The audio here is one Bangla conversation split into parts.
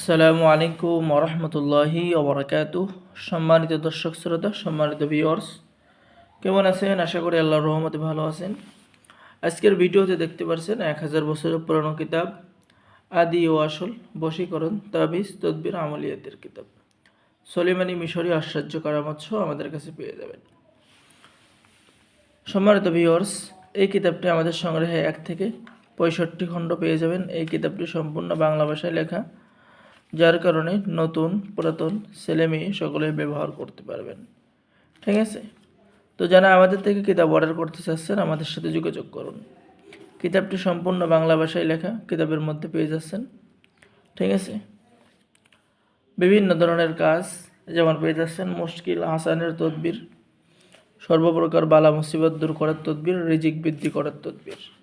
আসসালামু আলাইকুম ওরহমতুল্লাহি ওবরাকাত সম্মানিত দর্শক শ্রোতা, সম্মানিত ভিওর্স কেমন আছেন? আশা করি আল্লাহর রহমতে ভালো আছেন। আজকের ভিডিওতে দেখতে পারছেন এক হাজার বছরের পুরনো কিতাব, আদি ও আসল বশীকরণ, তাবিজ, তদবির, আমলিয়াতের কিতাব। সলিমানি মিশরি আশ্চর্য কারামত সহ আমাদের কাছে পেয়ে যাবেন। সম্মানিত ভিওর্স এই কিতাবটি আমাদের সংগ্রহে এক থেকে পঁয়ষট্টি খণ্ড পেয়ে যাবেন। এই কিতাবটি সম্পূর্ণ বাংলা ভাষায় লেখা। যার কারণে নতুন, পুরাতন ছেলে মেয়ে সকলে ব্যবহার করতে পারবেন। ঠিক আছে? তো যারা আমাদের থেকে কিতাব অর্ডার করতে চাচ্ছেন, আমাদের সাথে যোগাযোগ করুন। কিতাবটি সম্পূর্ণ বাংলা ভাষায় লেখা, কিতাবের মধ্যে পেয়ে যাচ্ছেন। ঠিক আছে? বিভিন্ন ধরনের কাজ যেমন পেয়ে যাচ্ছেন, মুশকিল হাসানের তদবির, সর্বপ্রকার বালা মুসিবত দূর করার তদবির, রিজিক বৃদ্ধি করার তদবির।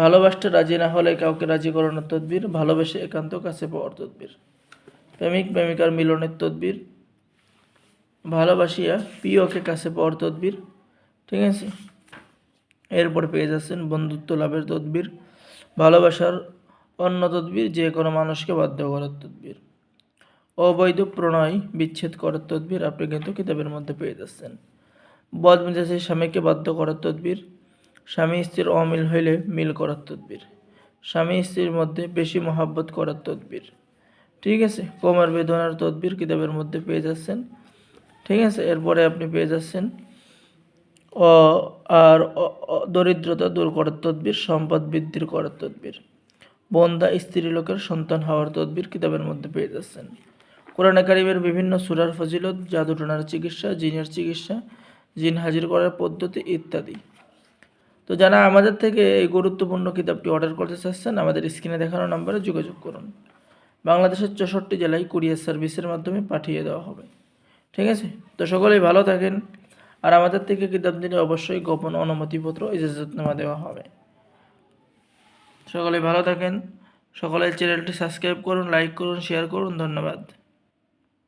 ভালোবাসতে রাজি না হলে কাউকে রাজি করানোর তদবির, ভালোবেসে একান্ত কাছে পাওয়ার তদবির। প্রেমিক, প্রেমিকার মিলনের তদবির। ভালোবাসিয়া প্রিয়কে কাছে পাওয়ার তদবির। ঠিক আছে? এরপর পেয়ে যাচ্ছেন বন্ধুত্ব লাভের তদবির, ভালোবাসার অন্য তদবির, যে কোনো মানুষকে বাধ্য করার তদবির। অবৈধ প্রণয় বিচ্ছেদ করার তদবির আপনি কিন্তু কিতাবের মধ্যে পেয়ে যাচ্ছেন। বদমেজাজে স্বামীকে বাধ্য করার তদবির স্বামী স্ত্রীর অমিল হইলে মিল করার তদবির। স্বামী স্ত্রীর মধ্যে বেশি মহাব্বত করার তদবির। ঠিক আছে, কোমর বেদনার তদবির কিতাবের মধ্যে পেয়ে যাচ্ছেন। ঠিক আছে, এরপরে আপনি পেয়ে যাচ্ছেন অ, আর দরিদ্রতা দূর করার তদবির, সম্পদ বৃদ্ধির করার তদবির। বন্দা স্ত্রী লোকের সন্তান হওয়ার তদবির কিতাবের মধ্যে পেয়ে যাচ্ছেন। কোরআনে কারিমের বিভিন্ন সুরার ফজিলত, জাদুটনার চিকিৎসা, জিনের চিকিৎসা, জিন হাজির করার পদ্ধতি ইত্যাদি। তো যারা আমাদের থেকে এই গুরুত্বপূর্ণ কিতাবটি অর্ডার করতে চাচ্ছেন, আমাদের স্ক্রিনে দেখানো নম্বরে যোগাযোগ করুন। বাংলাদেশের চৌষট্টি জেলায় কুরিয়ার সার্ভিসের মাধ্যমে পাঠিয়ে দেওয়া হবে। ঠিক আছে? তো সকলেই ভালো থাকেন। আর আমাদের থেকে কিতাব দিলে অবশ্যই গোপন অনুমতিপত্র ইজাজতনামা দেওয়া হবে। সকলে ভালো থাকেন। সকলে চ্যানেলটি সাবস্ক্রাইব করুন লাইক করুন শেয়ার করুন। ধন্যবাদ।